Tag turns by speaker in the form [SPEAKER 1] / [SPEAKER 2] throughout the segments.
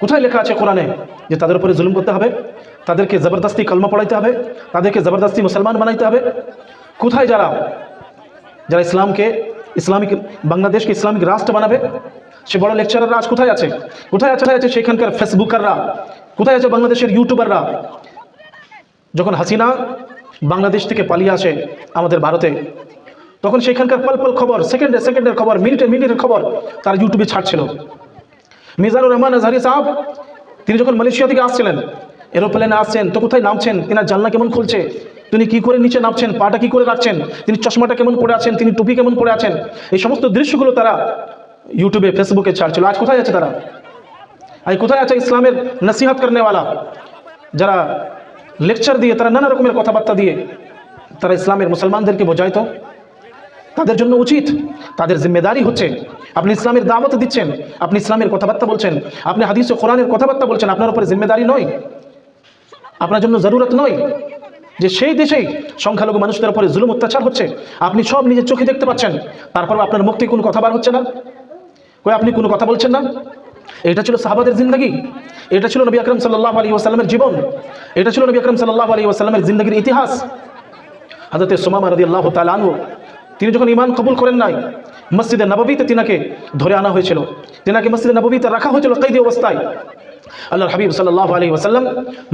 [SPEAKER 1] কোথায় লেখা আছে কোরআনে যে তাদের উপরে জুলুম করতে হবে? তাদেরকে জবরদস্তি কলমা পড়াইতে হবে, তাদেরকে জবরদস্তি মুসলমান বানাইতে হবে। কোথায় যারা যারা ইসলামকে, ইসলামিক বাংলাদেশকে ইসলামিক রাষ্ট্র বানাবে? সে বড় লেকচারাররা আজ কোথায় আছে? কোথায় আছে? আছে সেখানকার ফেসবুকাররা? কোথায় আছে বাংলাদেশের ইউটিউবাররা? যখন হাসিনা বাংলাদেশ থেকে পালিয়ে আসে আমাদের ভারতে, তখন সেখানকার পল পল খবর সেকেন্ডে সেকেন্ডের খবর মিনিটে মিনিটের খবর তার ইউটিউবে ছাড়ছিল। মিজানুর রহমান আজহারি সাহেব, তিনি যখন মালয়েশিয়া থেকে আসছিলেন, এরোপ্লেনে আসছেন, তো কোথায় নামছেন? তিনার জানলা কেমন খুলছে? তিনি কি করে নিচে নামছেন? পাটা কি করে রাখছেন তিনি চশমাটা কেমন পরে আছেন? তিনি টুপি কেমন পরে আছেন? এই সমস্ত দৃশ্যগুলো তারা ইউটিউবে, ফেসবুকে ছাড়ছিল। আজ কোথায় আছে তারা? আজ কোথায় আছে ইসলামের নসিহত করনেওয়ালা? যারা লেকচার দিয়ে, তারা নানা রকমের কথাবার্তা দিয়ে তারা ইসলামের মুসলমানদেরকে বোঝায় তো। তাদের জন্য উচিত। তাদের জিম্মেদারি হচ্ছে, আপনি ইসলামের দাওয়াত দিচ্ছেন, আপনি ইসলামের কথাবার্তা বলছেন, আপনি হাদিস ও কোরআনের কথাবার্তা বলছেন, আপনার উপরে জিম্মেদারি নয়। আপনার জন্য জরুরত নয় যে সেই দেশেই সংখ্যালঘু মানুষদের উপরে জুলুম অত্যাচার হচ্ছে। আপনি সব নিজের চোখে দেখতে পাচ্ছেন তারপর আপনার মুক্তি কোনো কথা বার হচ্ছে না। কই, আপনি কোনো কথা বলছেন না? এটা ছিল সাহাবাদের জিন্দগি। এটা ছিল নবী আকরম সাল্লাহ আলী ওয়াসাল্লামের জীবন। এটা ছিল নবী আকরম সাল্লাহ আলী ওয়াসাল্লামের জিন্দগির ইতিহাস। হাজরতে সোমামা রদি আল্লাহ তালু তিনি যখন ইমান কবুল করেন নাই, মসজিদে নববীতে তিনাকে ধরে আনা হয়েছিল। তিনাকে মসজিদে নববীতে রাখা হয়েছিল কৈদি অবস্থায়। আল্লাহর হাবিব সাল্লাহ আলী ওয়াসাল্লাম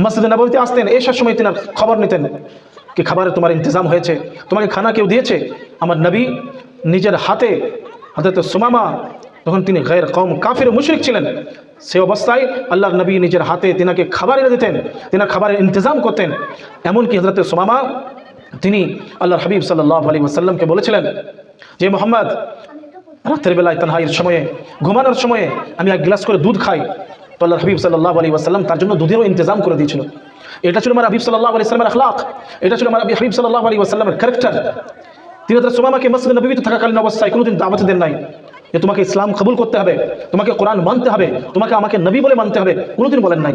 [SPEAKER 1] মসজিদে নববীতে আসতেন, এসার সময় তিনার খবর নিতেন কি খাবারে তোমার ইন্তজাম হয়েছে, তোমাকে খানা কেউ দিয়েছে? আমার নবী নিজের হাতে হাজরত সুমামা, তখন তিনি গায়ের কম কাফির মুশরিক ছিলেন। সে অবস্থায় আল্লাহর নবী নিজের হাতে তিনাকে খাবার এনে দিতেন, তিনার খাবারের ইন্তজাম করতেন। এমনকি হজরত সুমামা তিনি আল্লাহর হাবিব সাল্লাহ আলী ওসাল্লামকে বলেছিলেন যে মোহাম্মদ রাতের বেলায় তানহাইয়ের সময়ে, ঘুমানোর সময়ে আমি এক গ্লাস করে দুধ খাই। তো আল্লাহ হাবিব সাল্লাহ আলী ওসাল্লাম তার জন্য দুধেরও ইন্তজাম করে দিয়েছিল। এটা ছিল আমার হাবিব সাল্লাহ আলী সাল্লামের আখলাক। এটা ছিল আমার হাবিব সাল্লাহ আলী ওসাল্লামের ক্যারেক্টার। তিনি তার সোমামাকে মসজিদ নবীতে থাকাকালীন অবস্থায় কোনোদিন দাওয়াত দেন নাই যে তোমাকে ইসলাম কবুল করতে হবে, তোমাকে কোরআন মানতে হবে, তোমাকে আমাকে নবী বলে মানতে হবে। কোনোদিন বলেন নাই।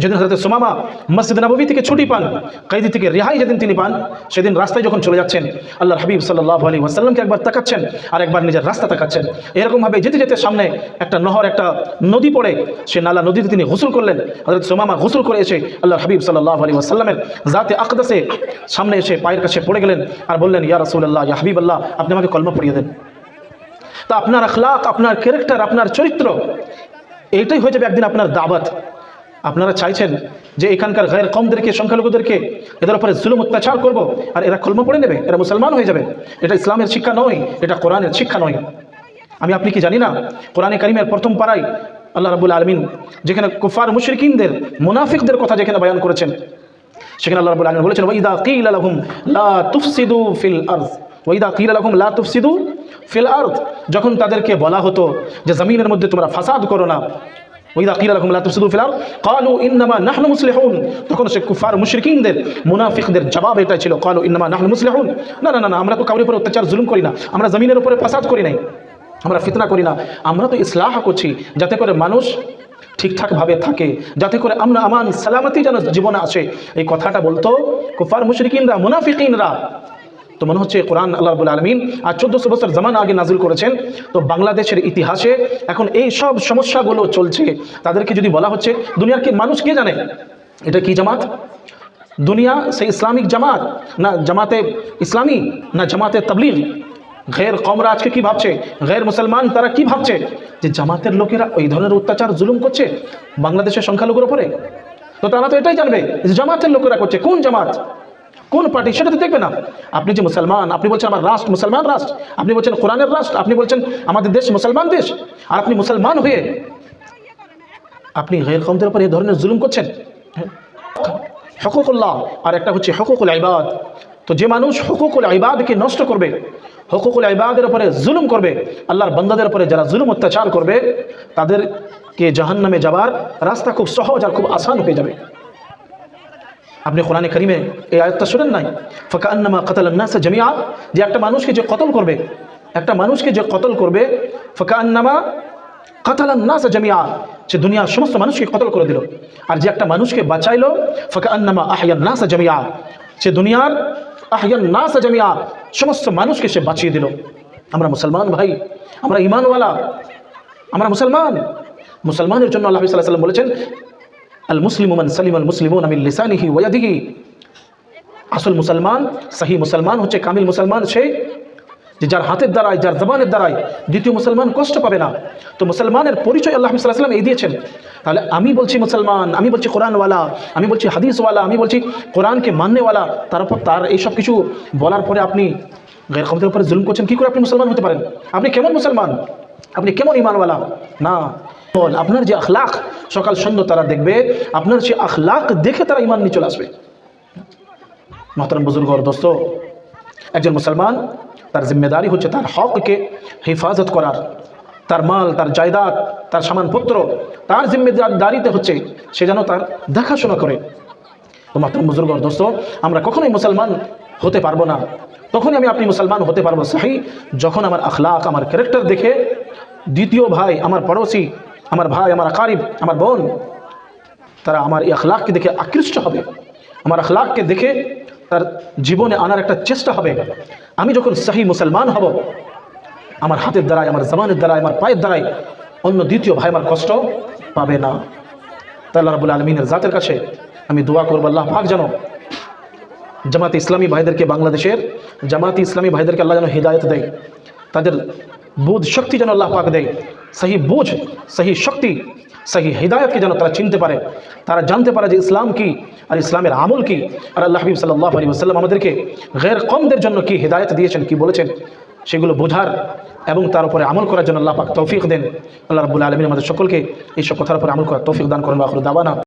[SPEAKER 1] যেদিন হজরত সোমামা মসজিদ নবী থেকে ছুটি পান, কয়েদি থেকে রেহাই যেদিন তিনি পান, সেদিন রাস্তায় যখন চলে যাচ্ছেন আল্লাহ হাবিব সাল্লাহ আলী ওয়াসাল্লামকে একবার তাকাচ্ছেন আর একবার নিজের রাস্তা তাকাচ্ছেন। এরকমভাবে যেতে যেতে সামনে একটা নহর, একটা নদী পড়ে, সে নালা নদীতে তিনি গোসল করলেন। হজরত সোমামা গোসল করে এসে আল্লাহ হাবিব সাল্লাহ আলী ওয়াসাল্লামের জাতে আকদাসে সামনে এসে পায়ের কাছে পড়ে গেলেন আর বললেন, ইয়া রসুল্লাহ ইয়া হাবিব আল্লাহ আপনি আমাকে কলমা পড়িয়ে দেন। তা আপনার আখলাক, আপনার ক্যারেক্টার, আপনার চরিত্র, এইটাই হয়ে যাবে একদিন আপনার দাওয়াত। আপনারা চাইছেন যে এখানকার গায়ের কমদেরকে, সংখ্যালঘুদেরকে এদের উপরে জুলুম, অত্যাচার করব আর এরা কলমা পড়ে নেবে, এরা মুসলমান হয়ে যাবে। এটা ইসলামের শিক্ষা নয়, এটা কোরআনের শিক্ষা নয়। আমি আপনি কি জানি না, কোরআনে কারিমের প্রথম পাড়ায় আল্লাহ রাবুল আলমিন যেখানে কুফার মুশরিকিনদের, মুনাফিকদের কথা যেখানে বয়ান করেছেন, সেখানে আল্লাহ রাবুল আলমিন বলেছেন ওইদা কিল আলহুম লা তুফসিদু ফিল আরজ ওইদা কিল আলহুম লা ফিল আরদ। যখন তাদেরকে বলা হতো যে, জমিনের মধ্যে তোমরা ফাসাদ করো না ওইদা কিল আলহুম লা তুফসিদু ফিল আরদ। ক্বালু ইন্নামা নাহনু মুসলিহুন। তখন সে কুফার মুশরিকিনদের, মুনাফিকদের জবাব এটা ছিল ক্বালু ইন্নামা নাহনু মুসলিহুন। না না না আমরা তো কাউরির উপরে অত্যাচার, জুলুম করি না। আমরা জমিনের উপরে ফাসাদ করি নাই। আমরা ফিতনা করি না। আমরা তো ইসলাহ করছি, যাতে করে মানুষ ঠিকঠাকভাবে থাকে। যাতে করে আমরা আমান সালামতি যেন জীবনে আসে। এই কথাটা বলতো কুফার মুশরিকিনরা, মুনাফিকিনরা। তো মনে হচ্ছে কোরআন আল্লাহ রাবুল আলমিন আর চোদ্দোশো বছর জামান আগে নাজিল করেছেন। তো বাংলাদেশের ইতিহাসে এখন এই সব সমস্যাগুলো চলছে। তাদেরকে যদি বলা হচ্ছে, দুনিয়ার কি মানুষ কে জানে? এটা কি জামাত? দুনিয়া সেই ইসলামিক জামাত, না জামাতে ইসলামী, না জামাতে তবলিগ? গের কমরা আজকে কি ভাবছে? গের মুসলমান তারা কি ভাবছে? যে জামাতের লোকেরা ওই ধরনের অত্যাচার, জুলুম করছে বাংলাদেশের সংখ্যালঘুর ওপরে তো তারা তো এটাই জানবে যে জামাতের লোকেরা করছে। কোন জামাত? কোন পার্টি সেটা তো দেখবে না। আপনি যে মুসলমান, আপনি বলছেন আমার রাষ্ট্র মুসলমান রাষ্ট্র, আপনি বলছেন কোরআনের রাষ্ট্র, আপনি বলছেন আমাদের দেশ মুসলমান দেশ, আর আপনি মুসলমান হয়ে আপনি গের কমদের উপর এই ধরনের জুলুম করছেন? হকুকুল্লাহ, আর একটা হচ্ছে হকুকুল আইবাদ তো যে মানুষ হকুকুল আইবাদকে নষ্ট করবে, হকুকুল আইবাদের উপরে জুলুম করবে, আল্লাহর বান্দাদের উপরে যারা জুলুম অত্যাচার করবে, তাদেরকে জাহান্নামে যাবার রাস্তা খুব সহজ আর খুব আসান হয়ে যাবে। আপনি কোরআনে করিমে এই আয়াতটা শুনেন নাই? ফাঁকা আন্নামা কাতাল নাসা জামিয়া যে একটা মানুষকে যে কতল করবে, একটা মানুষকে যে কতল করবে ফাঁকা আন্নামা কাতাল নাসা জামিয়া সে দুনিয়ার সমস্ত মানুষকে কতল করে দিল। আর যে একটা মানুষকে বাঁচাইলো ফাঁকা আন্নামা আহিয়ান নাসা জামিয়া সে দুনিয়ার আহিয়ান নাসা জামিয়া সমস্ত মানুষকে সে বাঁচিয়ে দিল। আমরা মুসলমান ভাই, আমরা ইমানওয়ালা আমরা মুসলমান। মুসলমানের জন্য আল্লাহ সাল্লাহ সাল্লাম বলেছেন আল মুসলিম মান সালিম আল মুসলিমুন আমিল লিসানিহি ওয়াদিহি আসল মুসলমান, সাহি মুসলমান হচ্ছে কামিল মুসলমান সে যে যার হাতের দ্বারায়, যার জবানের দ্বারায় দ্বিতীয় মুসলমান কষ্ট পাবে না। তো মুসলমানের পরিচয় আল্লাহ সাল্লাম এই দিয়েছেন। তাহলে আমি বলছি মুসলমান, আমি বলছি কোরআনওয়ালা, আমি বলছি হাদিসওয়ালা, আমি বলছি কোরআনকে মাননেওয়ালা তারপর তার এইসব কিছু বলার পরে আপনি গের ক্ষমতার উপরে জুলুম করছেন, কী করে আপনি মুসলমান হতে পারেন? আপনি কেমন মুসলমান? আপনি কেমন ইমানওয়ালা না আপনার যে আখলাক সকাল সন্ধ্যা তারা দেখবে, আপনার সে আখলাক দেখে তারা ইমান নিয়ে চলে আসবে। মহতরম বুজুর্গ দোস্ত, একজন মুসলমান, তার জিম্মেদারি হচ্ছে তার হককে হেফাজত করার। তার মাল, তার জায়দাদ, তার সামানপত্র তার জিম্মেদারিতে হচ্ছে সে যেন তার দেখাশোনা করে। তো মাত্র বুজুর্গ দোস্ত, আমরা কখনোই মুসলমান হতে পারব না। তখনই আমি আপনি মুসলমান হতে পারব, সাহি। যখন আমার আখলাক আমার ক্যারেক্টার দেখে দ্বিতীয় ভাই, আমার পড়োশি আমার ভাই, আমার আকারিব, আমার বোন, তারা আমার এই আখলাককে দেখে আকৃষ্ট হবে। আমার আখলাককে দেখে তার জীবনে আনার একটা চেষ্টা হবে। আমি যখন সাহি মুসলমান হব, আমার হাতের দ্বারাই আমার জবানের দ্বারাই আমার পায়ের দ্বারাই অন্য দ্বিতীয় ভাই আমার কষ্ট পাবে না। তাই আল্লাহ রাবুল আলমিনের জাতের কাছে আমি দোয়া করব, আল্লাহ পাক যেন জামাতে ইসলামী ভাইদেরকে বাংলাদেশের, জামাতে ইসলামী ভাইদেরকে আল্লাহ যেন হৃদায়ত দেয়। তাদের বুধ শক্তি যেন আল্লাহ পাক দেয়। সহি বুঝ, সহি শক্তি, সহি হৃদায়তকে যেন তারা চিনতে পারে? তারা জানতে পারে যে ইসলাম কি আর ইসলামের আমল কি? আর আল্লাহ হাবিব সাল্লাহ আলী আসাল্লাম আমাদেরকে গের কমদের জন্য কি হৃদায়ত দিয়েছেন, কি বলেছেন? সেগুলো বোঝার এবং তার উপরে আমল করার জন্য আল্লাহ পাক তৌফিক দেন। আল্লাহ রাবুল আলমিন আমাদের সকলকে এইসব কথার উপরে আমল করার তৌফিক দান করেন বাখর দাবানা